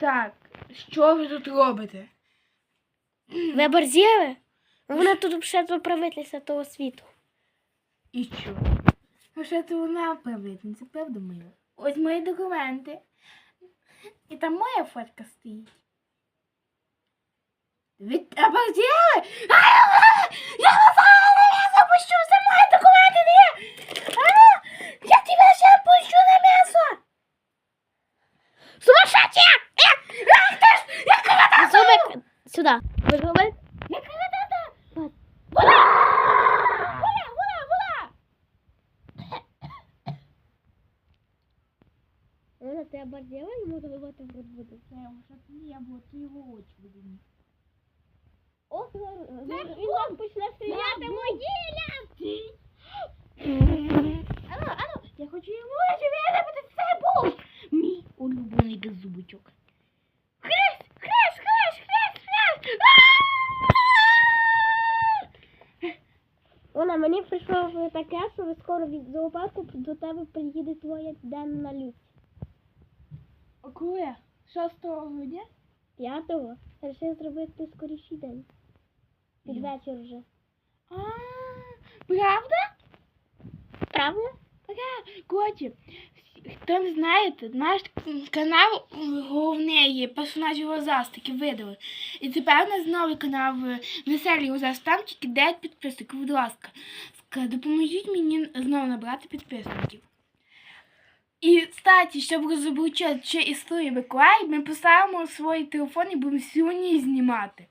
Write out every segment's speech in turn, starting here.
Так, що ви тут робите? Ви оборзіли? Вона тут ще правительниця того світу. І що? Ну що це вона правительниця, правда мила? Ось мої документи. І там моя фотка стоїть. Ви обалдели? Я вас я запущу, це мої документи, не я! Вода! Вона ти оборзіла і може вивати в рот воду. Це вже я буду його очі видні. Ох, він Це вам почне стріляти був. мої лямки. Ану, ану, я хочу йому очі Вона мені прийшло таке, що скоро від зоопарку до тебе приїде твоя денна лють. А коли? 6 грудня? П'ятого Решив зробити скоріший день. Під Йо. вечір вже. А, правда? Правда? Правда. Хто не знає, наш канал головний персонажі Лозастики видали. І тепер у нас новий канал Веселі Лозаст, там тільки 9 підписників, будь ласка. Ска- Допоможіть мені знову набрати підписників. І, кстати, щоб розоблачити ще історію Миколая, ми поставимо свої телефони і будемо сьогодні знімати.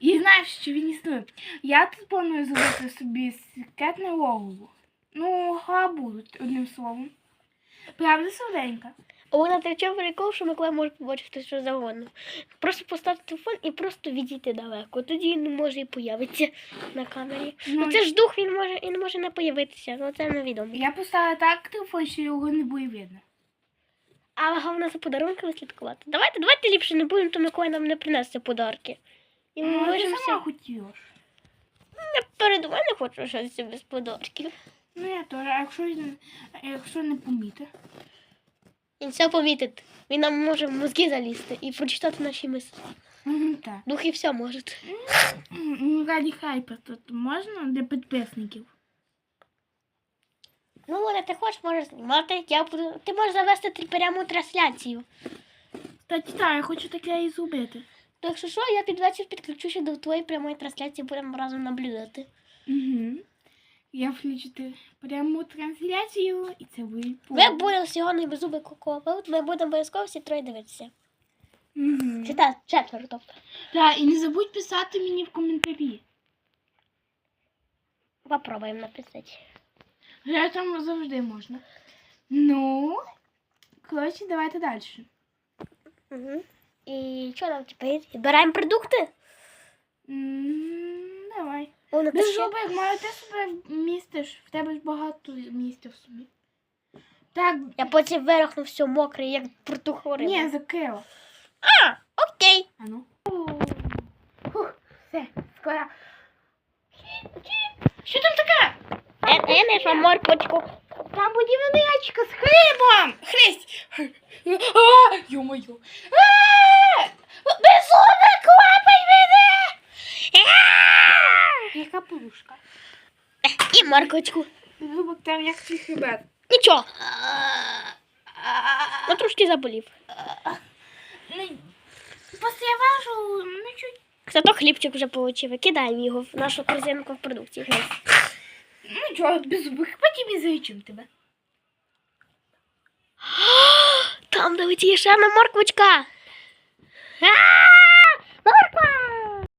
І знаєш, що він існує. Я тут планую зробити собі секретне логово. Ну, габу, одним словом. Правда, солоденька? Вона тричав прикол, що Миколай може побачити що завгодно. Просто поставити телефон і просто відійти далеко. Тоді він не може і появитися на камері. Ну, це ж дух, він може і не може не появитися, ну це невідомо. Я поставила так телефон, що його не буде видно. Але головне за подарунками слідкувати. Давайте, давайте ліпше не будемо, то Миколай нам не принесе подарки. І ми Ну, ти можемо сама все. хотіла. ж. Я перед вами не хочу щось без подарків. Ну, я теж, а якщо, він- якщо не поміти. Він все помітить. Він нам може в мозги залізти і прочитати наші мислі. Мгм, Так. Дух і все може. Ну, Раді хайпа тут можна для підписників. Ну, Оля, ти хочеш, можеш знімати. Я буду... Ти можеш завести тр- пряму трансляцію. Кстати, так, я хочу таке і зробити. То якщо що, я під вечір підключуся до твоєї прямої трансляції, будемо разом наблюдати. Угу. Я включу пряму трансляцію, і це буде Ми будемо сьогодні без зуби коко. Ми будемо обов'язково всі троє дивитися. Угу. Чи так, четверо, тобто. Так, і не забудь писати мені в коментарі. Попробуємо написати. Я там завжди можна. Ну, коротше, давайте далі. Угу. І що нам тепер? Збираємо продукти? М, Давай. О, Без напиши. жобик, маю ти себе містиш. В тебе ж багато місця в собі. Так, Я потім вирахну все мокре, як протухори. ні, закрила. А, окей. А ну. Фух, все, скоро. Що там таке? Я, я знайшла морквочку. Там будівничка з хлібом! Хресть! А, І. Зубок там як твій хребет. Нічого. Ну трошки заболів. Після я важу, ну чуть. Зато хлібчик вже получив. Кидаємо його в нашу корзинку в продукції. Ну чого, без зубок, потім і зайчим тебе. Там долетіє ще одна морквочка. Морква!